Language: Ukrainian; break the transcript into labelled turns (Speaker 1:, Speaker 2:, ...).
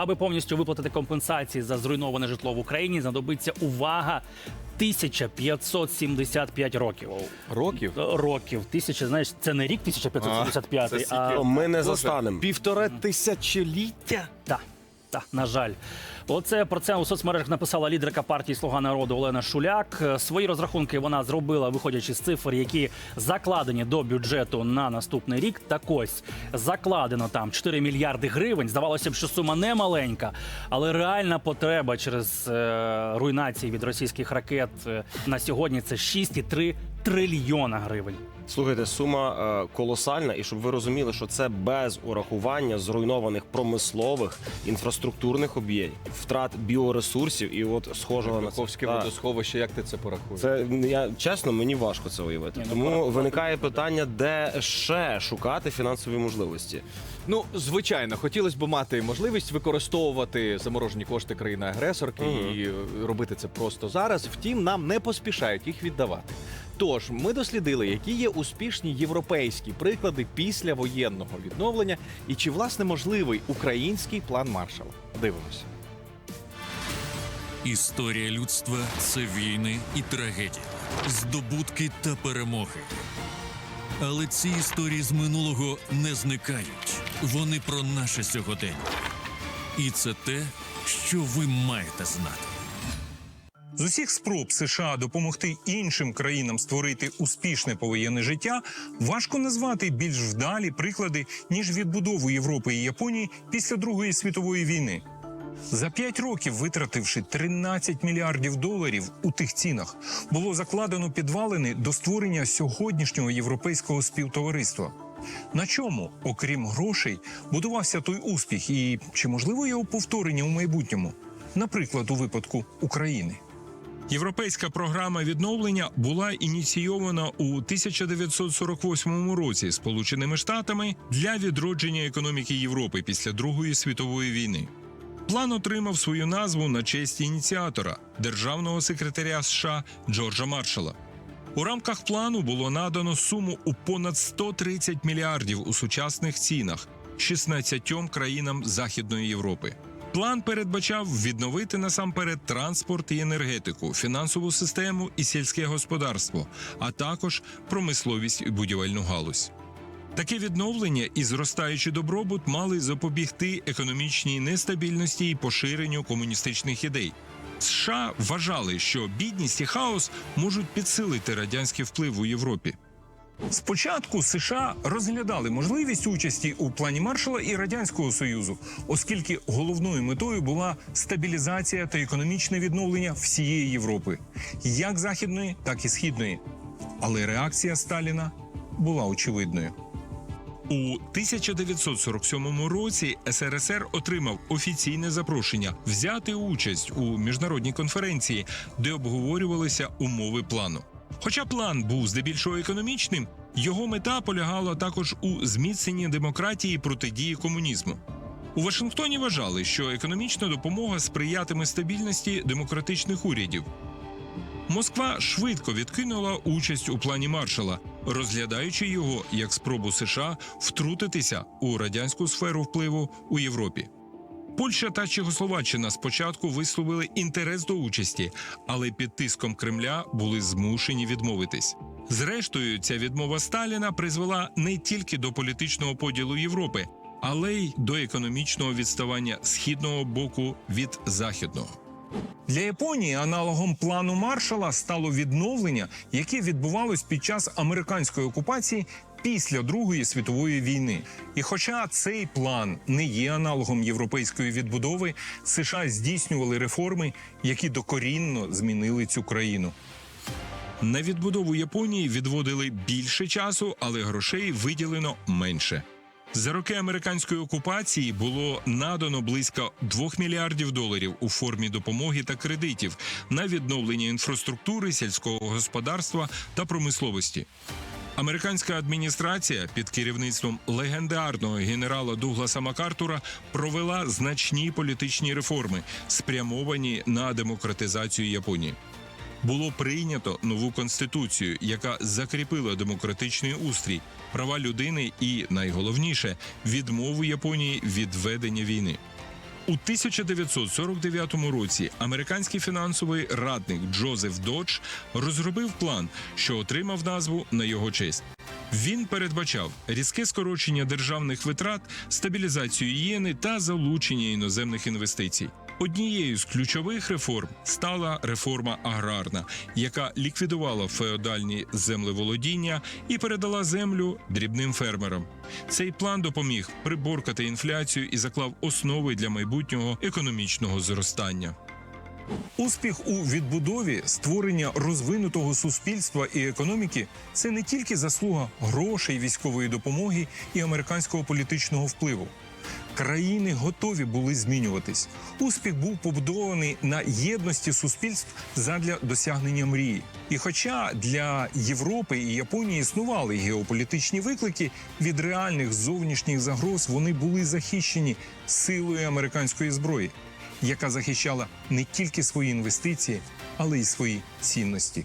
Speaker 1: Аби повністю виплатити компенсації за зруйноване житло в Україні, знадобиться увага 1575 років.
Speaker 2: Років?
Speaker 1: Років. Тисяча, знаєш, це не рік 1575,
Speaker 2: А,
Speaker 1: а.
Speaker 3: Ми не застанемо.
Speaker 2: Півтора тисячоліття.
Speaker 1: Так, так, на жаль. Оце про це у соцмережах написала лідерка партії Слуга народу Олена Шуляк. Е, Свої розрахунки вона зробила, виходячи з цифр, які закладені до бюджету на наступний рік. Так ось закладено там 4 мільярди гривень. Здавалося б, що сума не маленька, але реальна потреба через е, руйнації від російських ракет е, на сьогодні це 6,3 трильйона гривень.
Speaker 3: Слухайте, сума е, колосальна, і щоб ви розуміли, що це без урахування зруйнованих промислових інфраструктурних об'єктів, втрат біоресурсів і от схожого на це.
Speaker 2: Водосховище, як ти це порахуєш?
Speaker 3: Це я чесно, мені важко це уявити.
Speaker 1: Ні, ну,
Speaker 3: Тому виникає питання, де ще шукати фінансові можливості.
Speaker 2: Ну, звичайно, хотілося б мати можливість використовувати заморожені кошти країни-агресорки
Speaker 3: Мгм.
Speaker 2: і е, робити це просто зараз. Втім, нам не поспішають їх віддавати. Тож ми дослідили, які є успішні європейські приклади після воєнного відновлення, і чи власне можливий український план Маршала. Дивимося.
Speaker 4: Історія людства це війни і трагедії, здобутки та перемоги. Але ці історії з минулого не зникають. Вони про наше сьогодення. І це те, що ви маєте знати.
Speaker 5: З усіх спроб США допомогти іншим країнам створити успішне повоєнне життя важко назвати більш вдалі приклади ніж відбудову Європи і Японії після Другої світової війни. За п'ять років, витративши 13 мільярдів доларів у тих цінах, було закладено підвалини до створення сьогоднішнього європейського співтовариства. На чому, окрім грошей, будувався той успіх, і чи можливо його повторення у майбутньому, наприклад, у випадку України? Європейська програма відновлення була ініційована у 1948 році Сполученими Штатами для відродження економіки Європи після Другої світової війни. План отримав свою назву на честь ініціатора державного секретаря США Джорджа Маршала. У рамках плану було надано суму у понад 130 мільярдів у сучасних цінах 16 країнам Західної Європи. План передбачав відновити насамперед транспорт і енергетику, фінансову систему і сільське господарство, а також промисловість і будівельну галузь. Таке відновлення і зростаючий добробут мали запобігти економічній нестабільності і поширенню комуністичних ідей. США вважали, що бідність і хаос можуть підсилити радянський вплив у Європі. Спочатку США розглядали можливість участі у плані Маршала і радянського союзу, оскільки головною метою була стабілізація та економічне відновлення всієї Європи, як західної, так і східної. Але реакція Сталіна була очевидною. У 1947 році СРСР отримав офіційне запрошення взяти участь у міжнародній конференції, де обговорювалися умови плану. Хоча план був здебільшого економічним, його мета полягала також у зміцненні демократії протидії комунізму. У Вашингтоні вважали, що економічна допомога сприятиме стабільності демократичних урядів. Москва швидко відкинула участь у плані Маршала, розглядаючи його як спробу США втрутитися у радянську сферу впливу у Європі. Польща та Чехословаччина спочатку висловили інтерес до участі, але під тиском Кремля були змушені відмовитись. Зрештою, ця відмова Сталіна призвела не тільки до політичного поділу Європи, але й до економічного відставання східного боку від західного. Для Японії аналогом плану Маршала стало відновлення, яке відбувалось під час американської окупації після Другої світової війни. І хоча цей план не є аналогом європейської відбудови, США здійснювали реформи, які докорінно змінили цю країну. На відбудову Японії відводили більше часу, але грошей виділено менше. За роки американської окупації було надано близько 2 мільярдів доларів у формі допомоги та кредитів на відновлення інфраструктури, сільського господарства та промисловості. Американська адміністрація під керівництвом легендарного генерала Дугласа Макартура провела значні політичні реформи, спрямовані на демократизацію Японії. Було прийнято нову конституцію, яка закріпила демократичний устрій, права людини і найголовніше відмову Японії від ведення війни. У 1949 році американський фінансовий радник Джозеф Додж розробив план, що отримав назву на його честь. Він передбачав різке скорочення державних витрат, стабілізацію єни та залучення іноземних інвестицій. Однією з ключових реформ стала реформа аграрна, яка ліквідувала феодальні землеволодіння і передала землю дрібним фермерам. Цей план допоміг приборкати інфляцію і заклав основи для майбутнього економічного зростання. Успіх у відбудові створення розвинутого суспільства і економіки це не тільки заслуга грошей, військової допомоги і американського політичного впливу. Країни готові були змінюватись. Успіх був побудований на єдності суспільств задля досягнення мрії. І хоча для Європи і Японії існували геополітичні виклики, від реальних зовнішніх загроз вони були захищені силою американської зброї, яка захищала не тільки свої інвестиції, але й свої цінності.